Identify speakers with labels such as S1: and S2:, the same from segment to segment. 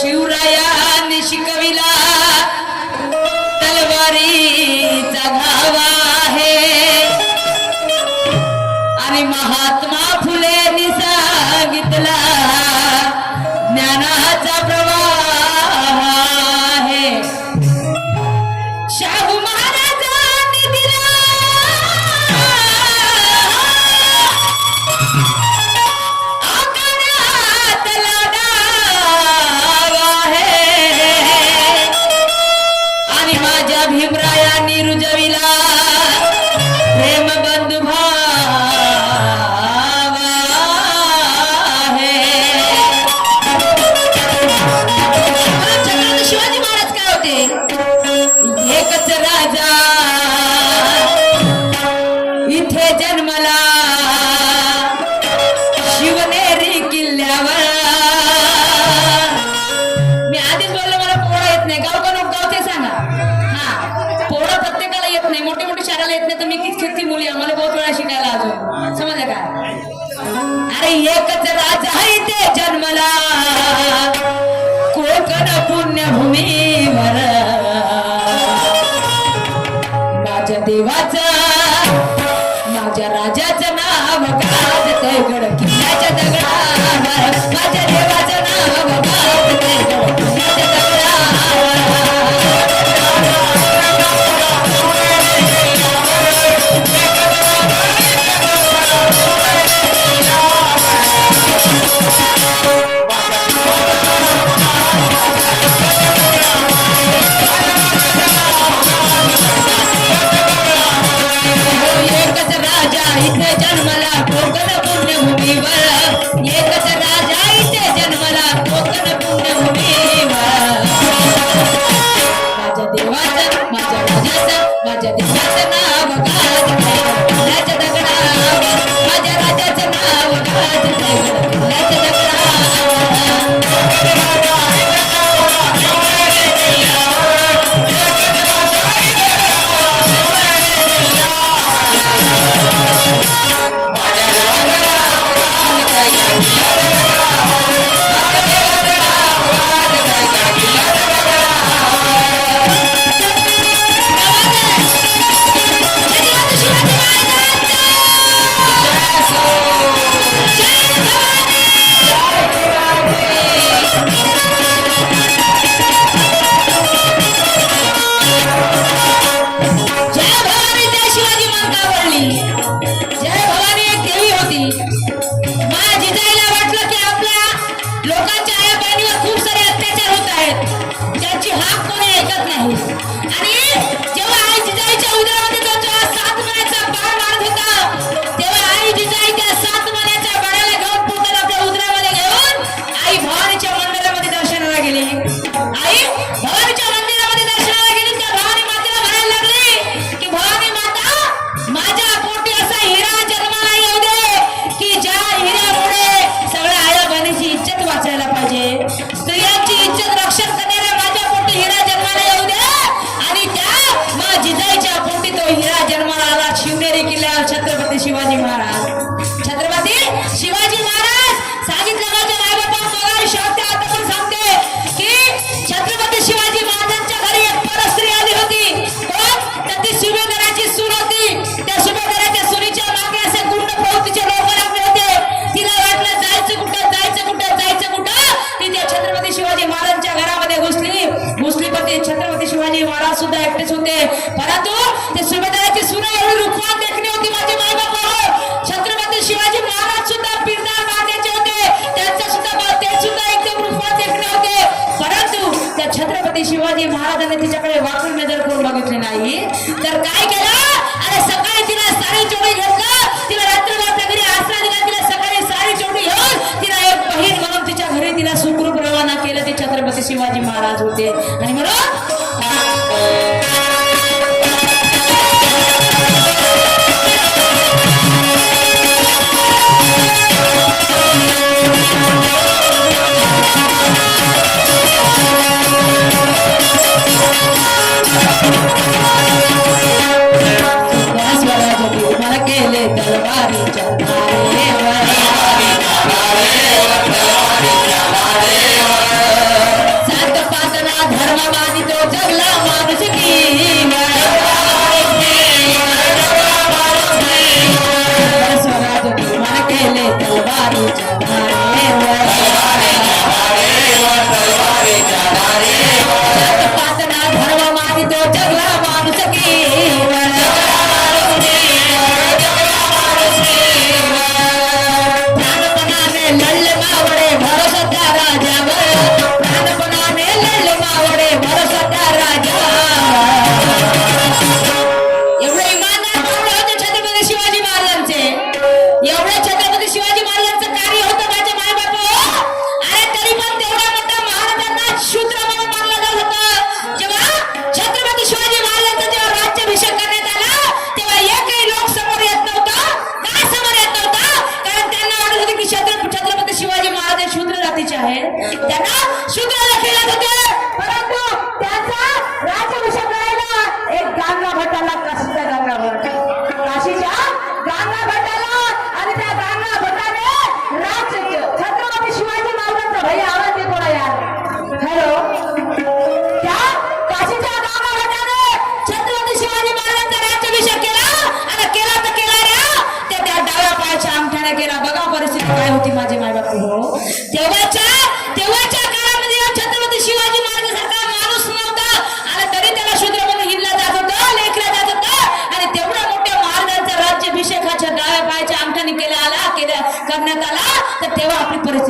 S1: शिवरायाने शिकविला तलवारीचा धावा आहे. आणि महात्मा एकच राज आहे ते जन्मला. कोकण पुण्यभूमीवर. माझ्या देवाच कॉम्प्लेक्स होते. परंतु ते सुभेदाराची सुना एवढी रुखवान देखणी होती माझी मायबाप छत्रपती शिवाजी महाराज सुद्धा पिरदार मातेचे होते. त्यांचं सुद्धा ते सुद्धा एकदम रुखवान देखणे होते. परंतु त्या छत्रपती शिवाजी महाराजांनी तिच्याकडे वाकून नजर करून बघितले नाही? तर काय केलं? अरे सकाळी तिला सारी चोळी घेतलं. तिला रात्रभर त्या घरी आसरा दिला. तिला सकाळी सारी चोळी घेऊन तिला एक बहीण म्हणून तिच्या घरी तिला सुखरूप रवाना केलं. ते छत्रपती शिवाजी महाराज होते. आणि म्हणून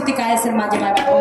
S1: política es el más llevadero.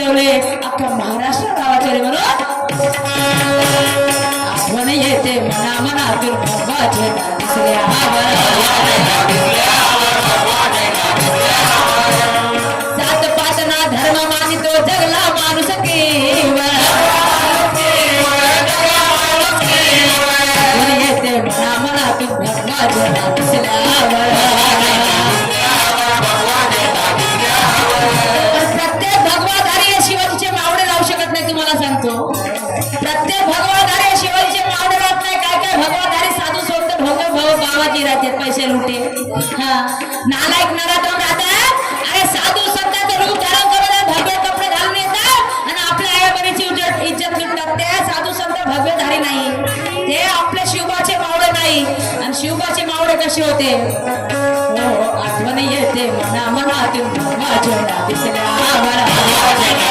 S1: वाचवले अख्खा महाराष्ट्र वाचवले म्हणून आठवण येते म्हणा म्हणा दुर्भाग्याचे दुसऱ्या सात पाचना धर्म मानितो जगला माणूस केवळ येते म्हणा म्हणा दुर्भाग्याचे दुसऱ्या गावातली जाते पैसे लुटे. हा. नालायक नराधम राहतात. अरे साधू संतांचे रूप धारण करून भव्य कपडे घालून येतात. आणि आपल्या आई बरीची इज्जत लुटतात ते साधू संत भव्यधारी नाही. ते आपल्या शिवबाचे मावळे नाही. आणि शिवबाचे मावळे कसे होते? हो, आठवण येते मना म्हणा माझ्या दिसल्या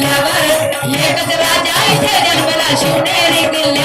S1: किल्ल्यावर एकच जन्मला शिवनेरी किल्ल्या